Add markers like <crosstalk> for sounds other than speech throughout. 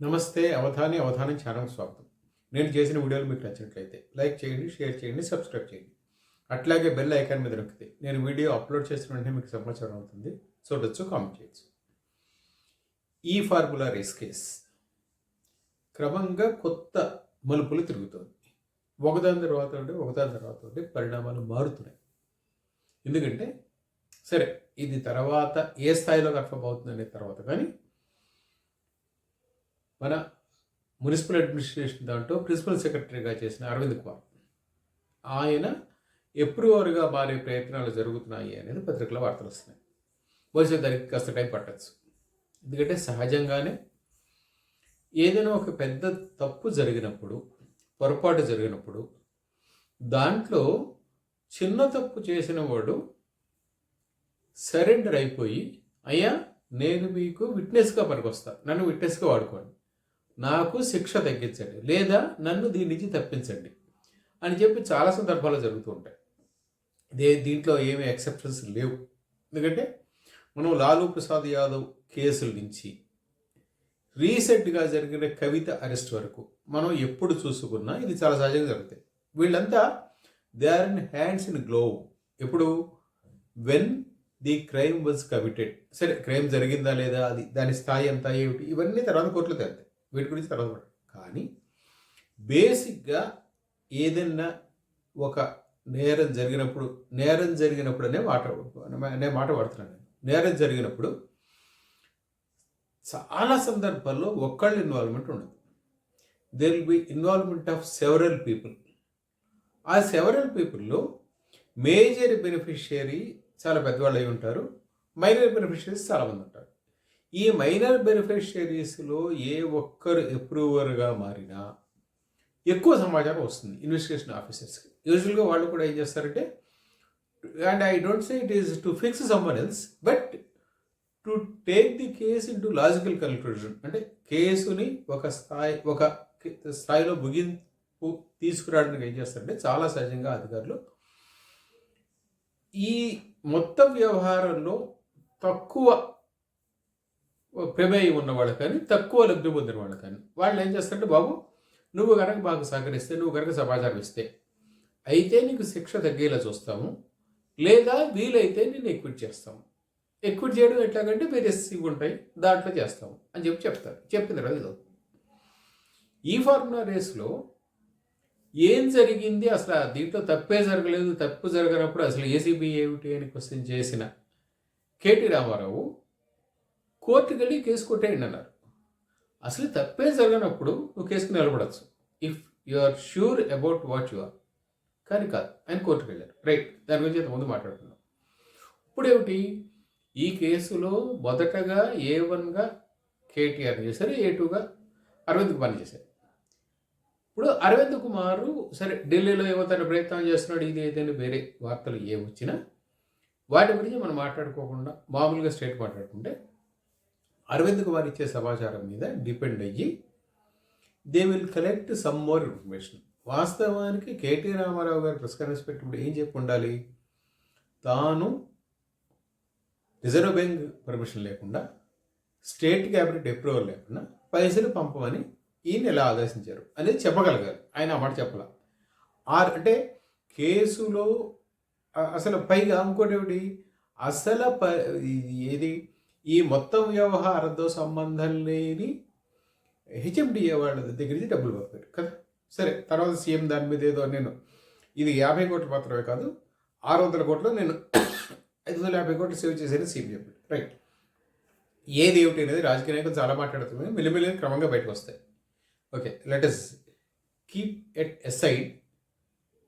నమస్తే అవధాని అవధానం ఛానల్ స్వాగతం. నేను చేసిన వీడియోలు మీకు నచ్చినట్లయితే లైక్ చేయండి షేర్ చేయండి సబ్స్క్రైబ్ చేయండి. అట్లాగే బెల్ ఐకాన్ మీద నొక్కితే నేను వీడియో అప్లోడ్ చేసిన వెంటనే మీకు సమాచారం అవుతుంది. చూడొచ్చు కామెంట్ చేయొచ్చు. ఈ ఫార్ములా రేస్ కేస్ క్రమంగా కొత్త మలుపులు తిరుగుతోంది. ఒకదాని తర్వాత ఉంటే ఒకదాని తర్వాత ఉంటే పరిణామాలు మారుతున్నాయి. ఎందుకంటే సరే ఇది తర్వాత ఏ స్థాయిలో కన్ఫర్మ్ అవుతుంది అనే తర్వాత కానీ మన మున్సిపల్ అడ్మినిస్ట్రేషన్ దాంట్లో ప్రిన్సిపల్ సెక్రటరీగా చేసిన అరవింద్ కుమార్. ఆయన ఎప్రూవర్గా మారే ప్రయత్నాలు జరుగుతున్నాయి అనేది పత్రికల వార్తలు వస్తున్నాయి. బహుశా దానికి కాస్త టైం పట్టచ్చు. ఎందుకంటే సహజంగానే ఏదైనా ఒక పెద్ద తప్పు జరిగినప్పుడు పొరపాటు జరిగినప్పుడు దాంట్లో చిన్న తప్పు చేసిన వాడు సరెండర్ అయిపోయి అయ్యా నేను మీకు విట్నెస్గా పనికొస్తా. నన్ను విట్నెస్గా వాడుకోండి. నాకు శిక్ష తగ్గించండి లేదా నన్ను దీని నుంచి తప్పించండి అని చెప్పి చాలా సందర్భాలు జరుగుతూ ఉంటాయి. దే దీంట్లో ఏమీ ఎక్సెప్షన్స్ లేవు. ఎందుకంటే మనం లాలూ ప్రసాద్ యాదవ్ కేసుల నుంచి రీసెంట్గా జరిగిన కవిత అరెస్ట్ వరకు మనం ఎప్పుడు చూసుకున్నా ఇది చాలా సహజంగా జరుగుతాయి. వీళ్ళంతా they are in hands in glove. ఎప్పుడు? When the crime was committed. సరే క్రైమ్ జరిగిందా లేదా? అది దాని స్థాయి ఎంత ఏమిటి? ఇవన్నీ తర్వాత కోర్టులో తేలుతాయి. వీటి గురించి తర్వాత కానీ బేసిక్గా ఏదైనా ఒక నేరం జరిగినప్పుడు నేరం జరిగినప్పుడు అనే మాట అనే మాట వాడుతున్నాను నేను. నేరం జరిగినప్పుడు చాలా సందర్భాల్లో ఒక్కళ్ళ ఇన్వాల్వ్మెంట్ ఉండదు. There will be involvement of several people ఆ సెవరల్ పీపుల్లో మేజర్ బెనిఫిషియరీ చాలా పెద్దవాళ్ళు అయి ఉంటారు. మైనర్ బెనిఫిషియరీస్ చాలామంది ఉంటారు. ఈ మైనర్ బెనిఫిషరీస్లో ఏ ఒక్కరు అప్రూవర్గా మారినా ఎక్కువ సమాచారం వస్తుంది ఇన్వెస్టిగేషన్ ఆఫీసర్స్కి. యూజువల్గా వాళ్ళు కూడా ఏం చేస్తారంటే and I don't say it is to fix someone else but to take the case into logical conclusion. అంటే కేసుని ఒక స్థాయి ఒక స్థాయిలో ముగింపు తీసుకురావడానికి ఏం చేస్తారంటే చాలా సహజంగా అధికారులు ఈ మొత్తం వ్యవహారంలో తక్కువ ప్రమేయం ఉన్న వాళ్ళు కానీ తక్కువ లబ్ధి పొందిన వాళ్ళు కానీ వాళ్ళు ఏం చేస్తారంటే బాబు నువ్వు కనుక మాకు సహకరిస్తే నువ్వు కనుక సమాచారం ఇస్తే అయితే నీకు శిక్ష తగ్గేలా చూస్తాము లేదా వీలైతే నేను ఎక్విట్ చేస్తాము. ఎక్విట్ చేయడం ఎట్లాగంటే వేరే ఉంటాయి దాంట్లో చేస్తాము అని చెప్పి చెప్తారు. చెప్పింది తర్వాత ఈ ఫార్ములా రేస్లో ఏం జరిగింది? అసలు దీంట్లో తప్పే జరగలేదు తప్పు జరగనప్పుడు అసలు ఏసీబీ ఏమిటి అని క్వశ్చన్ చేసిన కేటీ రామారావు కోర్టుకి వెళ్ళి కేసు కొట్టేయండి అన్నారు. అసలు తప్పే జరగనప్పుడు నువ్వు కేసుకు నిలబడచ్చు. If you are sure about what you are కానీ కాదు ఆయన కోర్టుకు వెళ్ళారు. రైట్ దాని గురించి ముందు మాట్లాడుకున్నాం. ఇప్పుడు ఏమిటి? ఈ కేసులో మొదటగా ఏ వన్గా కేటీఆర్ చేశారు ఏ టూగా అరవింద్ కుమార్ చేశారు. ఇప్పుడు అరవింద్ కుమార్ సరే ఢిల్లీలో ఏమో తన ప్రయత్నం చేస్తున్నాడు ఇది ఏదైనా వేరే వార్తలు ఏమొచ్చినా వచ్చినా వాటి గురించి మనం మాట్లాడుకోకుండా మామూలుగా స్టేట్ మాట్లాడుకుంటే అరవింద్ కుమార్ ఇచ్చే సమాచారం మీద డిపెండ్ అయ్యి they will collect some more information. వాస్తవానికి KT Rama Rao garu press conference పెట్టినప్పుడు ఏం చెప్పి ఉండాలి? తాను రిజర్వ్ బ్యాంక్ పర్మిషన్ లేకుండా స్టేట్ క్యాబినెట్ అప్రూవల్ లేకుండా పైసలు పంపమని ఈయన ఎలా ఆదేశించారు అనేది చెప్పగలగాలి. ఆయన ఆ మాట చెప్పాల. ఆర్ అంటే కేసులో అసలు పైగా ఇంకోటి ఏమిటి? అసలు ప ఏది? ఈ మొత్తం వ్యవహారంతో సంబంధం లేని హెచ్ఎండిఏ వాళ్ళ దగ్గర నుంచి డబ్బులు పంపారు కదా? సరే తర్వాత సీఎం దాని మీద ఏదో నేను ఇది యాభై కోట్లు మాత్రమే కాదు ఆరు వందల కోట్లు నేను <coughs> ఐదు వందల యాభై కోట్లు సేవ్ చేసేది సీఎం చెప్పాడు రైట్ ఏది ఏమిటి అనేది రాజకీయ నాయకులు చాలా మాట్లాడుతుంది మెల్లిమెల్లి క్రమంగా బయటకు వస్తాయి. Okay let us keep at aside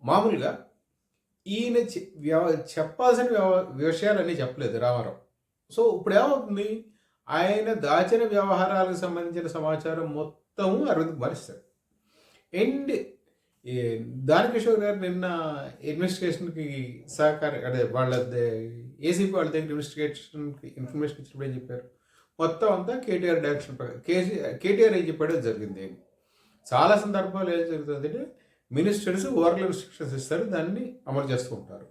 మామూలుగా ఈయన చె- వ్యవ- చెప్పాల్సిన వ్యవ- విషయాలన్నీ చెప్పలేదు రామారావు. సో ఇప్పుడు ఏమవుతుంది ఆయన దాచిన వ్యవహారాలకు సంబంధించిన సమాచారం మొత్తం అరవింద్ కుమార్ ఇస్తాడు అండ్ దానకిషోర్ గారు నిన్న ఇన్వెస్టిగేషన్కి సహకారం అదే వాళ్ళ ఏసీపీ వాళ్ళ దగ్గర ఇన్వెస్టిగేషన్కి ఇన్ఫర్మేషన్ ఇచ్చినప్పుడు ఏం చెప్పారు? మొత్తం అంతా కేటీఆర్ డైరెక్షన్ ప్రకారం కేసీ కేటీఆర్ ఏం చెప్పాడో జరిగింది. చాలా సందర్భాలు ఏం జరుగుతుంది అంటే మినిస్టర్స్ ఓవర్ ఇన్స్ట్రక్షన్స్ ఇస్తారు దాన్ని అమలు చేస్తూ ఉంటారు.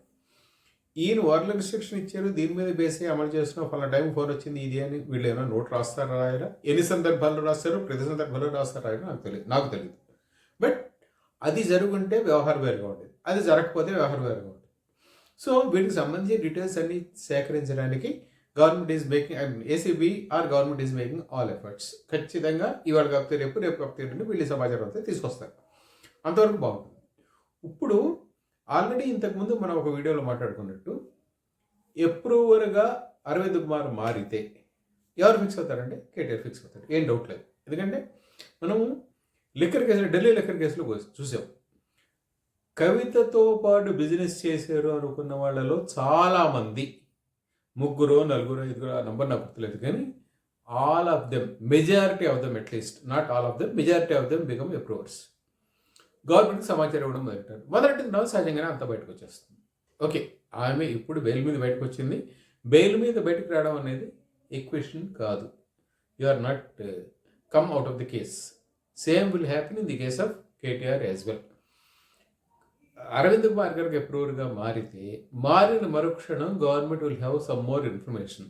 ఈయన ఓరల్ రిస్ట్రిక్షన్ ఇచ్చారు. దీని మీద బేస్ అయ్యి అమలు చేస్తున్నాం ఫలానా టైం ఫోన్ వచ్చింది. ఇది అని వీళ్ళు ఏమైనా నోట్ రాస్తారా రాయరా ఎన్ని సందర్భాల్లో రాస్తారు? ప్రతి సందర్భంలో రాస్తారా రాయరా నాకు తెలియదు నాకు తెలియదు బట్ అది జరుగుంటే వ్యవహారం వేరుగా ఉండేది. అది జరగకపోతే వ్యవహారం వేరుగా ఉండేది. సో వీటికి సంబంధించి డీటెయిల్స్ అన్ని సేకరించడానికి government is making ACB or government is making all efforts ఖచ్చితంగా ఇవాళ కాకపోతే రేపు రేపు కాకపోతే వీళ్ళు సమాచారం అయితే తీసుకొస్తారు. అంతవరకు బాగుంటుంది. ఇప్పుడు ఆల్రెడీ ఇంతకుముందు మనం ఒక వీడియోలో మాట్లాడుకున్నట్టు ఎప్రూవర్గా అరవింద్ కుమార్ మారితే ఎవరు ఫిక్స్ అవుతారంటే కేటీఆర్ ఫిక్స్ అవుతారు ఏం డౌట్ లేదు. ఎందుకంటే మనము లిక్కర్ కేసులో ఢిల్లీ లిక్కర్ కేసులో చూసాం. కవితతో పాటు బిజినెస్ చేశారు అనుకున్న వాళ్ళలో చాలామంది ముగ్గురు నలుగురు ఐదుగురు ఆ నంబర్ నాకు గుర్తులేదు కానీ all of them majority of them at least not all of them majority of them become approvers గవర్నమెంట్కి సమాచారం ఇవ్వడం మొదలెట్టారు మొదలెట్టిన తర్వాత సహజంగానే అంత బయటకు వచ్చేస్తుంది. ఓకే ఆమె ఇప్పుడు బెయిల్ మీద బయటకు వచ్చింది. బెయిల్ మీద బయటకు రావడం అనేది ఈక్వేషన్ కాదు. You are not come out of the case same will happen in the case of KTR as well Arvind Kumar గారికి అప్రూవర్గా మారితే మారిన మరుక్షణం government will have some more information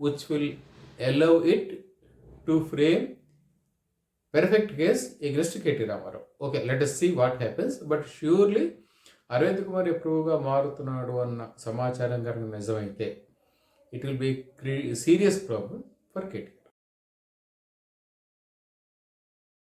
which will allow it to frame perfect case against KT Rama Rao. Okay let us see what happens but surely Arvind Kumar ఎప్రూవ్గా మారుతున్నాడు అన్న సమాచారం కనుక నిజమైతే it will be serious problem for KT